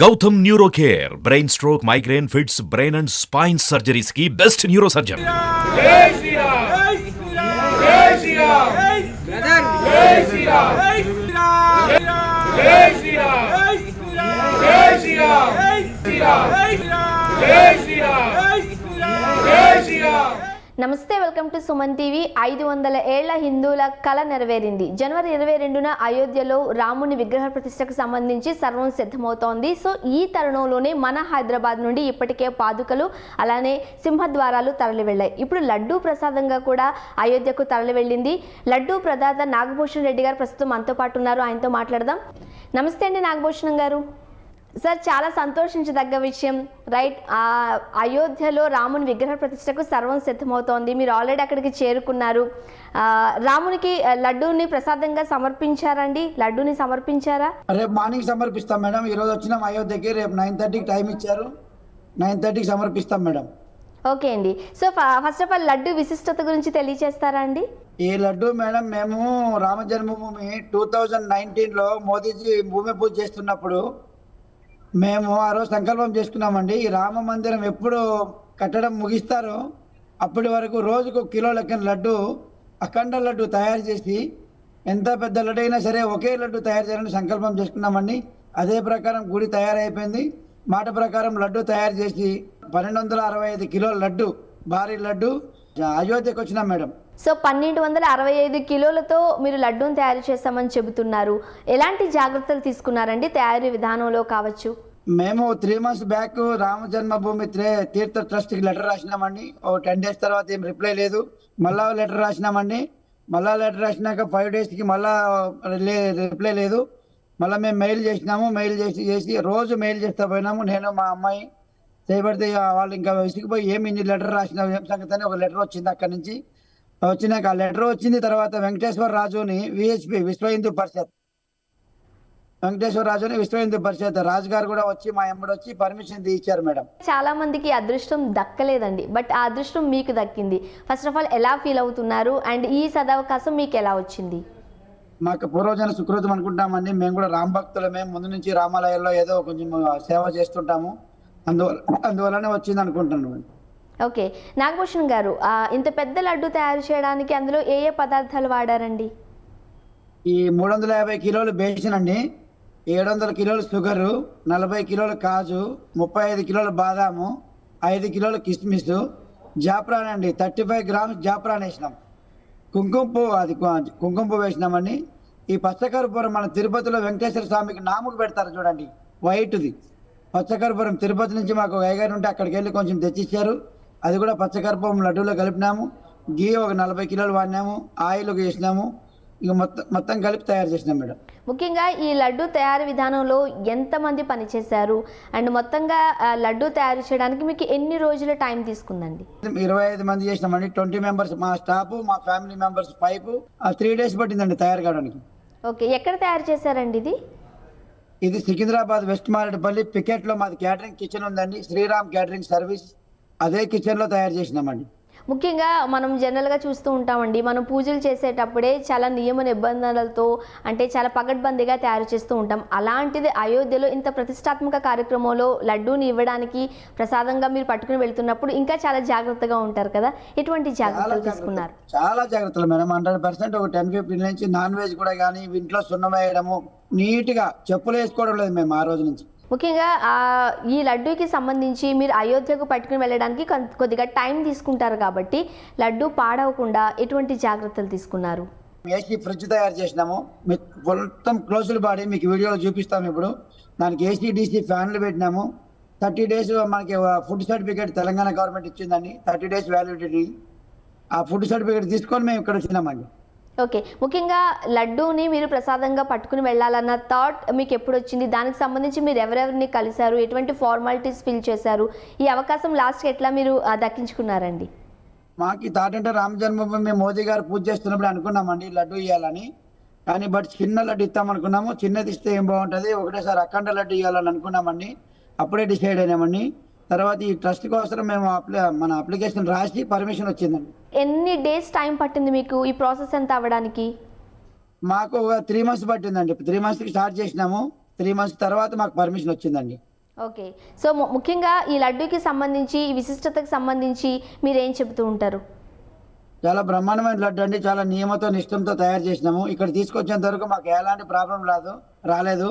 Gautam neuro care brain stroke migraine fits brain and spine surgeries కి best neuro surgeon నమస్తే welcome to Suman TV. ఐదు వందల ఏళ్ళ హిందువుల కళ నెరవేరింది. జనవరి ఇరవై రెండున అయోధ్యలో రాముని విగ్రహ ప్రతిష్టకు సంబంధించి సర్వం సిద్ధమవుతోంది. సో ఈ తరుణంలోనే మన హైదరాబాద్ నుండి ఇప్పటికే పాదుకలు అలానే సింహద్వారాలు తరలి వెళ్ళాయి ఇప్పుడు లడ్డూ ప్రసాదంగా కూడా అయోధ్యకు తరలి వెళ్ళింది లడ్డూ ప్రదాత నాగభూషణ్ రెడ్డి గారు ప్రస్తుతం మనతో పాటు ఉన్నారు. ఆయనతో మాట్లాడదాం. నమస్తే అండి నాగభూషణం గారు. సార్ చాలా సంతోషించదగ్గ విషయం. రైట్ అయోధ్యలో రాముని విగ్రహ ప్రతిష్టకు సర్వం సిద్ధమవుతోంది. మీరు ఆల్రెడీ అక్కడికి చేరుకున్నారు. రామునికి లడ్డూని ప్రసాదంగా సమర్పించారండి. లడ్డూని సమర్పించారా? రేపు మార్నింగ్ సమర్పిస్తాం మేడం. ఈరోజు వచ్చినాం అయోధ్యకి. రేపు నైన్ థర్టీకి టైం ఇచ్చారు. నైన్ థర్టీకి సమర్పిస్తాం మేడం. ఓకే అండి. So first of all laddu విశిష్టత గురించి తెలియచేస్తారా అండి? ఈ లడ్డు మేడం మేము రామ జన్మభూమి టూ థౌజండ్ నైన్టీన్లో మోదీజీ భూమి పూజ చేస్తున్నప్పుడు మేము ఆ రోజు సంకల్పం చేసుకున్నామండి. ఈ రామ మందిరం ఎప్పుడు కట్టడం ముగిస్తారో అప్పటి వరకు రోజుకు కిలో లెక్కన లడ్డు అఖండ లడ్డు తయారు చేసి ఎంత పెద్ద లడ్డు అయినా సరే ఒకే లడ్డు తయారు చేయాలని సంకల్పం చేసుకున్నామండి. అదే ప్రకారం గుడి తయారైపోయింది. మాట ప్రకారం లడ్డు తయారు చేసి పన్నెండు వందల అరవై ఐదు కిలోల లడ్డు భారీ లడ్డు అయోధ్యకు వచ్చినాం మేడం. సో పన్నెండు వందల అరవై ఐదు కిలోలతో మీరు లడ్డూని తయారు చేస్తామని చెబుతున్నారు. ఎలాంటి జాగ్రత్తలు తీసుకున్నారండి తయారీ విధానంలో కావచ్చు? మేము three months back Rama Janmabhoomi Teertha ట్రస్ట్కి letter రాసినామండి. ఓ టెన్ డేస్ తర్వాత ఏం రిప్లై లేదు. మళ్ళా లెటర్ రాసినామండి. మళ్ళా లెటర్ రాసినాక ఫైవ్ డేస్కి మళ్ళా రిప్లై లేదు. మళ్ళీ మేము మెయిల్ చేసినాము. మెయిల్ చేసి చేసి రోజు మెయిల్ చేస్తా పోయినాము. నేను మా అమ్మాయి చేయబడితే వాళ్ళు ఇంకా విసిగిపోయి ఏమి ఇన్ని లెటర్ రాసినావు? ఏం సంగతి? అని ఒక లెటర్ వచ్చింది అక్కడి నుంచి. వచ్చినాక ఆ లెటర్ వచ్చింది తర్వాత వెంకటేశ్వర రాజుని విహెచ్పి విశ్వ హిందూ పరిషత్. వెంకటేశ్వర రాజుని విశ్వ హిందూ పరిషత్. రాజు గారు కూడా వచ్చి మా ఎంబడి వచ్చి పర్మిషన్ ఇచ్చారు మేడం. చాలా మందికి అదృష్టం దక్కలేదండి. బట్ ఆ అదృష్టం మీకు దక్కింది. ఫస్ట్ ఆఫ్ ఆల్ ఎలా ఫీల్ అవుతున్నారు? అండ్ ఈ సదవకాశం మీకు ఎలా వచ్చింది? మాకు పూర్వజన సుకృతం అనుకుంటామండి. మేము కూడా రామ భక్తులమే. ముందు నుంచి రామాలయంలో ఏదో కొంచెం సేవ చేస్తుంటాము. అందువల్ల అందువల్లనే వచ్చింది అనుకుంటున్నాను ఓకే. నాగభూషణ్ గారు ఇంత పెద్ద లడ్డు తయారు చేయడానికి అందులో ఏ ఏ పదార్థాలు వాడారండి? ఈ మూడు వందల యాభై కిలోలు బేసిన్ అండి ఏడు వందల కిలోలు షుగరు నలభై కిలోలు కాజు ముప్పై ఐదు కిలోలు బాదాము ఐదు కిలోలు కిస్మిస్ జాప్రాన్ అండి థర్టీ ఫైవ్ గ్రామ్స్ జాప్రాన్ వేసినాం. కుంకుమ పువ్వు అది కుంకుమ పువ్వు వేసినామండి. ఈ పచ్చకర్పూరం మన తిరుపతిలో వెంకటేశ్వర స్వామికి నాముకు పెడతారు చూడండి వైట్ది. పచ్చకర్పూరం తిరుపతి నుంచి మాకు ఒక అయ్యగారు ఉంటే అక్కడికి వెళ్ళి కొంచెం తెచ్చిచ్చారు. అది కూడా పచ్చకర్పూరం లడ్డూలో కలిపినాము. గీ ఒక నలభై కిలోలు వాడినాము. ఆయిల్ వేసినాము. ఇక మొత్తం మొత్తం కలిపి తయారు చేసినాం మేడం. ముఖ్యంగా ఈ లడ్డు తయారీ విధానంలో ఎంతమంది పనిచేశారు? అండ్ మొత్తంగా లడ్డు తయారు చేయడానికి మీకు ఎన్ని రోజుల టైం తీసుకుందండి? ఇరవై ఐదు మంది చేసినామండి. ట్వంటీ మెంబర్స్ మా స్టాఫ్ మా ఫ్యామిలీ మెంబర్స్ పైపు త్రీ డేస్ పట్టిందండి తయారు కావడానికి. ఓకే ఎక్కడ తయారు చేశారండి ఇది? ఇది సికింద్రాబాద్ వెస్ట్ మారేడుపల్లి పికెట్లో మాది క్యాటరింగ్ కిచెన్ ఉందండి. Sriram catering service. అదే కిచెన్లో తయారు చేసినామండి. ముఖ్యంగా మనం జనరల్గా చూస్తూ ఉంటామండి. మనం పూజలు చేసేటప్పుడే చాలా నియమ నిబంధనలతో అంటే చాలా పగడ్బందీగా తయారు చేస్తూ ఉంటాం. అలాంటిది అయోధ్యలో ఇంత ప్రతిష్టాత్మక కార్యక్రమంలో లడ్డూని ఇవ్వడానికి ప్రసాదంగా మీరు పట్టుకుని వెళ్తున్నప్పుడు ఇంకా చాలా జాగ్రత్తగా ఉంటారు కదా? ఎటువంటి జాగ్రత్తలు తీసుకున్నారు? చాలా జాగ్రత్తలు మేడం. హండ్రెడ్ పర్సెంట్ ఒక టెన్ ఫిఫ్టీన్ నుంచి నాన్ వెజ్ కూడా కానీ ఇంట్లో సున్నం వేయడము నీట్గా చెప్పులు వేసుకోవడం లేదు మేము ఆ రోజు నుంచి. ముఖ్యంగా ఈ లడ్డూకి సంబంధించి మీరు అయోధ్యకు పట్టుకుని వెళ్ళడానికి కొద్దిగా టైం తీసుకుంటారు కాబట్టి లడ్డూ పాడవకుండా ఎటువంటి జాగ్రత్తలు తీసుకున్నారు? ఏసీ ఫ్రిడ్జ్ తయారు చేసినాము. మీ- మొత్తం క్లోజ్డ్ బాడీ మీకు వీడియోలో చూపిస్తాము ఇప్పుడు. దానికి ఏసీ డీసీ ఫ్యాన్లు పెట్టినాము. థర్టీ డేస్ మనకి food certificate Telangana government ఇచ్చిందండి. Thirty days validity. ఆ ఫుడ్ సర్టిఫికేట్ తీసుకొని మేము ఇక్కడ వచ్చినామండి. ఓకే. ముఖ్యంగా లడ్డూని మీరు ప్రసాదంగా పట్టుకుని వెళ్ళాలన్న థాట్ మీకు ఎప్పుడు వచ్చింది దానికి సంబంధించి మీరు ఎవరెవరిని కలిశారు? ఎటువంటి ఫార్మాలిటీస్ ఫిల్ చేశారు? ఈ అవకాశం లాస్ట్కి ఎట్లా మీరు దక్కించుకున్నారండి? మాకు థాట్ అంటే రామ జన్మభూమి మోదీ గారు పూజ చేస్తున్నప్పుడు అనుకున్నామండి లడ్డు ఇవ్వాలని కానీ బట్ చిన్న లడ్డు ఇస్తాం అనుకున్నాము చిన్నది ఇస్తే ఏం బాగుంటుంది? ఒకటేసారి అఖండ లడ్డు ఇవ్వాలని అనుకున్నామండి. అప్పుడే డిసైడ్ అయినామండి. తర్వాత ఈ ట్రస్ట్ కోసం మేము అప్లై మన అప్లికేషన్ రాసి పర్మిషన్ వచ్చిందండి. ఎన్ని డేస్ టైం పట్టింది మీకు ఈ ప్రాసెస్ ఎంత అవ్వడానికి? మాకు ఒక త్రీ మంత్స్ పట్టిందండి. త్రీ మంత్స్కి స్టార్ట్ చేసినాము. త్రీ మంత్స్ తర్వాత మాకు పర్మిషన్ వచ్చిందండి. ఓకే. సో ముఖ్యంగా ఈ లడ్డూకి సంబంధించి ఈ విశిష్టతకు సంబంధించి మీరు ఏం చెబుతూ ఉంటారు? చాలా బ్రహ్మాండమైన లడ్డు అండి. చాలా నియమతో నిష్టంతో తయారు చేసినాము. ఇక్కడ తీసుకొచ్చేంత వరకు మాకు ఎలాంటి ప్రాబ్లం రాదు రాలేదు.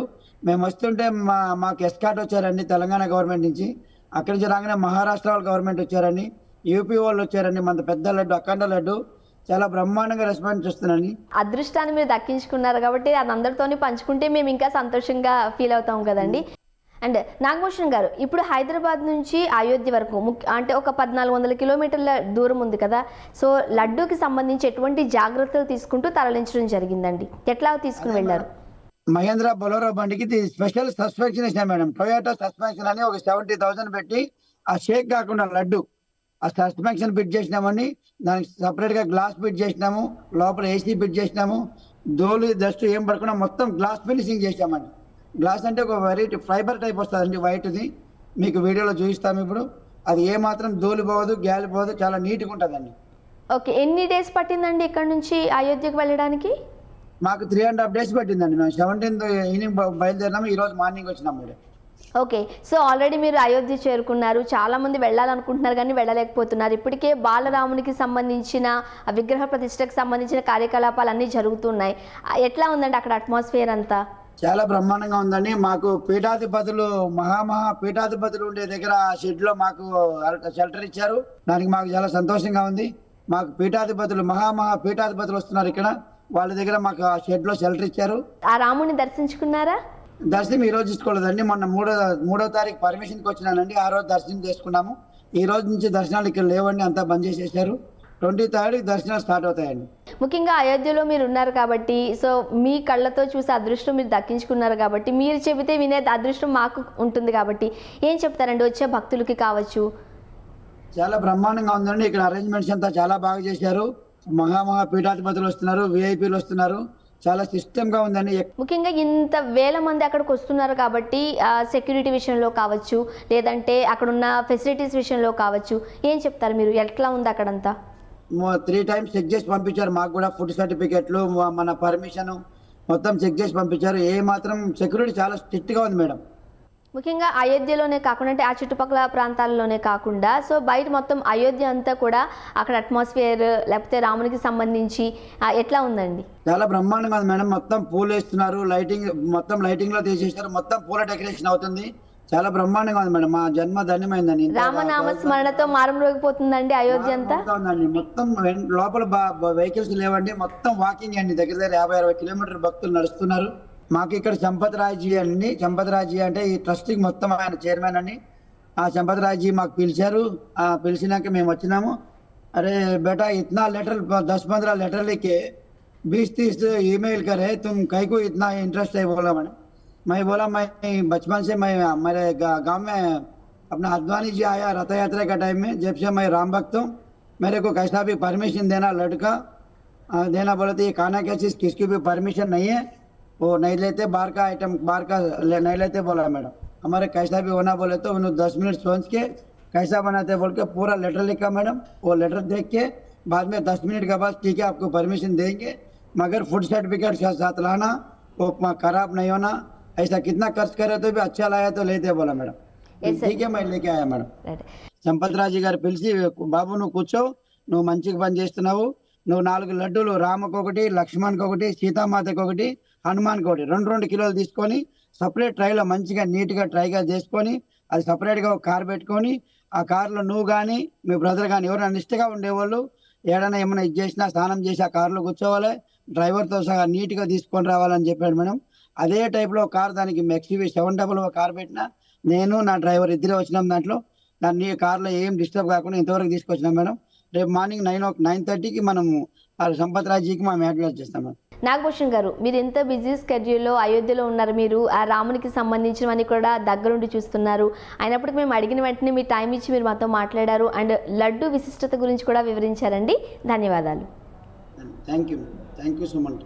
మేము వస్తుంటే మా మాకు ఎస్కాట్ వచ్చారండి తెలంగాణ గవర్నమెంట్ నుంచి. అక్కడి నుంచి రాగానే మహారాష్ట్ర వాళ్ళ గవర్నమెంట్ వచ్చారండి. యూపీ వాళ్ళు వచ్చారండి. మన పెద్ద లడ్డు అఖండ లడ్డు. చాలా బ్రహ్మాండంగా రెస్పాన్స్ ఇస్తున్నాండి అదృష్టాన్ని మీరు దక్కించుకున్నారు కాబట్టి అది అందరితోని పంచుకుంటే మేము ఇంకా సంతోషంగా ఫీల్ అవుతాం కదండి. అండ్ నాగభూషణ్ గారు ఇప్పుడు హైదరాబాద్ నుంచి అయోధ్య వరకు ముఖ్య అంటే ఒక పద్నాలుగు వందల కిలోమీటర్ల దూరం ఉంది కదా. సో లడ్డూకి సంబంధించి ఎటువంటి జాగ్రత్తలు తీసుకుంటూ తరలించడం జరిగిందండి. ఎట్లా తీసుకుని వెళ్ళారు? మహేంద్ర బొలోరో బండికి స్పెషల్ సస్పెన్షన్ ఇచ్చాం మేడం. టొయోటా సస్పెన్షన్ అని ఒక సెవెంటీ థౌసండ్ పెట్టి ఆ షేక్ కాకుండా లడ్డు ఆ సస్పెన్షన్ ఫిట్ చేసినామని దానికి సపరేట్గా గ్లాస్ ఫిట్ చేసినాము లోపల ఏసీ ఫిట్ చేసినాము దోలు డస్ట్ ఏం పడకుండా మొత్తం గ్లాస్ ఫినిషింగ్ చేసామండి గ్లాస్ అంటే ఒక వెరైటీ ఫైబర్ టైప్ వస్తుందండి వైట్ది మీకు వీడియోలో చూపిస్తాము ఇప్పుడు. అది ఏ మాత్రం దోలు పోవదు గ్యాలి పోవదు చాలా నీట్గా ఉంటుందండి. ఓకే ఎన్ని డేస్ పట్టిందండి ఇక్కడ నుంచి అయోధ్యకు వెళ్ళడానికి? మాకు త్రీ అండ్ హాఫ్ డేస్ పట్టిందండి. మేము సెవెంటీన్త్ ఈవినింగ్ బయలుదేరినాము ఈ రోజు మార్నింగ్ వచ్చినాం మేడం ఓకే సో ఆల్రెడీ మీరు అయోధ్య చేరుకున్నారు చాలా మంది వెళ్ళాలనుకుంటున్నారు కానీ వెళ్ళలేకపోతున్నారు. ఇప్పటికే బాలరామునికి సంబంధించిన విగ్రహ ప్రతిష్టకు సంబంధించిన కార్యకలాపాలు అన్నీ జరుగుతున్నాయి. ఎట్లా ఉందండి అక్కడ అట్మాస్ఫియర్ అంతా? చాలా బ్రహ్మాండంగా ఉందండి. మాకు పీఠాధిపతులు మహామహా పీఠాధిపతులు ఉండే దగ్గర షెడ్లో మాకు షెల్టర్ ఇచ్చారు. దానికి మాకు చాలా సంతోషంగా ఉంది. మాకు పీఠాధిపతులు మహామహా పీఠాధిపతులు వస్తున్నారు ఇక్కడ. వాళ్ళ దగ్గర మాకు ఆ షెడ్లో షెల్టర్ ఇచ్చారు. ఆ రాముని దర్శించుకున్నారా? దర్శనం ఈ రోజు తీసుకోలేదండి. మొన్న మూడో మూడో తారీఖు పర్మిషన్కి వచ్చినానండి. ఆ రోజు దర్శనం చేసుకున్నాము. ఈ రోజు నుంచి దర్శనాలు ఇక్కడ లేవండి. అంతా బంద్ చేసేసారు ట్వంటీ థర్డ్ దర్శనాలు స్టార్ట్ అవుతాయండి. ముఖ్యంగా అయోధ్యలో మీరు ఉన్నారు కాబట్టి సో మీ కళ్ళతో చూసే అదృష్టం మీరు దక్కించుకున్నారు కాబట్టి మీరు చెబితే వినే అదృష్టం మాకు ఉంటుంది కాబట్టి ఏం చెప్తారండి? వచ్చే భక్తులకి కావచ్చు. చాలా బ్రహ్మాండంగా ఉందండి. ఇక్కడ అరేంజ్మెంట్స్ అంతా చాలా బాగా చేశారు. మహామహా పీఠాధిపతులు వస్తున్నారు. విఐపీలు వస్తున్నారు. చాలా సిస్టమ్గా ఉందండి ముఖ్యంగా ఇంత వేల మంది అక్కడికి వస్తున్నారు కాబట్టి సెక్యూరిటీ విషయంలో కావచ్చు లేదంటే అక్కడున్న ఫెసిలిటీస్ విషయంలో కావచ్చు ఏం చెప్తారు మీరు? ఎట్లా ఉంది అక్కడంతా? త్రీ టైమ్స్ చెక్ చేసి పంపించారు. మాకు కూడా ఫుడ్ సర్టిఫికెట్లు మన పర్మిషన్ మొత్తం చెక్ చేసి పంపించారు. ఏ మాత్రం సెక్యూరిటీ చాలా స్ట్రిక్ట్గా ఉంది మేడం. ముఖ్యంగా అయోధ్యలోనే కాకుండా అంటే ఆ చుట్టుపక్కల ప్రాంతాల్లోనే కాకుండా సో బయట మొత్తం అయోధ్య అంతా కూడా అక్కడ అట్మాస్ఫియర్ లేకపోతే రామునికి సంబంధించి ఎట్లా ఉందండి? చాలా బ్రహ్మాండంగా ఉంది మేడం. మొత్తం పూలు వేస్తున్నారు లైటింగ్ మొత్తం లైటింగ్లో తీసేసారు మొత్తం పూల డెకరేషన్ అవుతుంది. చాలా బ్రహ్మాండంగా ఉంది మేడం. మా జన్మ ధన్యమైందండి. రామనామ స్మరణతో మారుమ్రోగిపోతుందండి అయోధ్య అంతా? మొత్తం లోపల వెహికల్స్ లేవండి. మొత్తం వాకింగ్ అండి దగ్గర దగ్గర యాభై అరవై కిలోమీటర్ భక్తులు నడుస్తున్నారు. चंपतराजी ఇక్కడ चंपतराजी అండి. ट्रस्ट की मोतम आए चैरम चंपतराजी पीलचार पीलचना ఆ సంపతరాజీ अरे बेटा इतना लेटर दस पंद्रह लेटर लिखे बीस तीस ईमेल करे तुम कहीं को इतना इंटरेस्ट है बोला मैंने मैं बोला मैं बचपन से मैं मेरे गाँव में अपना अद्वानी जी आया रथ यात्रा का टाइम में जब से मैं राम भक्त हूँ मेरे को कैसा भी परमिशन देना लड़का देना बोला तो ये खाना कैसे किसकी भी परमिशन नहीं है वो नहीं लेते बाहर का आइटम बाहर का ले, नहीं लेते बोला मैडम हमारे कैसा भी होना बोले तो उन्होंने दस मिनट सोच के कैसा बनाते बोल के पूरा लेटर लिखा मैडम वो लेटर देख के बाद में दस मिनट के बाद ठीक है आपको परमिशन देंगे मगर फूड सर्टिफिकेट के साथ लाना वो म- खराब नहीं होना ऐसा कितना खर्च करे तो भी अच्छा लाया तो लेते बोला मैडम Yes, sir. ठीक है मैं लेके आया मैडम రైట్ సంపత్ రాజు గారు పిలిచి బాబు నువ్వు కూర్చో నువ్వు మంచిగా పని చేస్తున్నావు నువ్వు నాలుగు లడ్డూలు రామకు ఒకటి లక్ష్మణ్కి ఒకటి సీతామాతకి ఒకటి హనుమాన్ ఒకటి రెండు రెండు కిలోలు తీసుకొని సపరేట్ ట్రైలో మంచిగా నీట్గా ట్రైగా చేసుకొని అది సపరేట్గా ఒక కార్ పెట్టుకొని ఆ కార్లో నువ్వు కానీ మీ బ్రదర్ కానీ ఎవరైనా నిష్టగా ఉండేవాళ్ళు ఏడైనా ఏమైనా ఇది చేసినా స్నానం చేసి ఆ కార్లో కూర్చోవాలి డ్రైవర్తో సహా నీట్గా తీసుకొని రావాలని చెప్పాడు మేడం. అదే టైప్లో కార్ దానికి ఎక్స్యూవీ సెవెన్ డబల్ కార్ పెట్టినా నేను నా డ్రైవర్ ఇద్దరే వచ్చినాం దాంట్లో. దాన్ని కార్లో ఏం డిస్టర్బ్ కాకుండా ఇంతవరకు తీసుకొచ్చినాం మేడం. రేపు మార్నింగ్ నైన్ నైన్ థర్టీకి మనము సంపత్ రాజీకి మనం యాక్టివేట్ చేస్తాం మేడం నాగభూషణ్ గారు మీరు ఎంత బిజీ స్కెడ్యూల్లో అయోధ్యలో ఉన్నారు మీరు? ఆ రామునికి సంబంధించినవన్నీ కూడా దగ్గరుండి చూస్తున్నారు. అయినప్పటికీ మేము అడిగిన వెంటనే మీ టైం ఇచ్చి మీరు మాతో మాట్లాడారు అండ్ లడ్డు విశిష్టత గురించి కూడా వివరించారండి. ధన్యవాదాలు. Thank you thank you so much.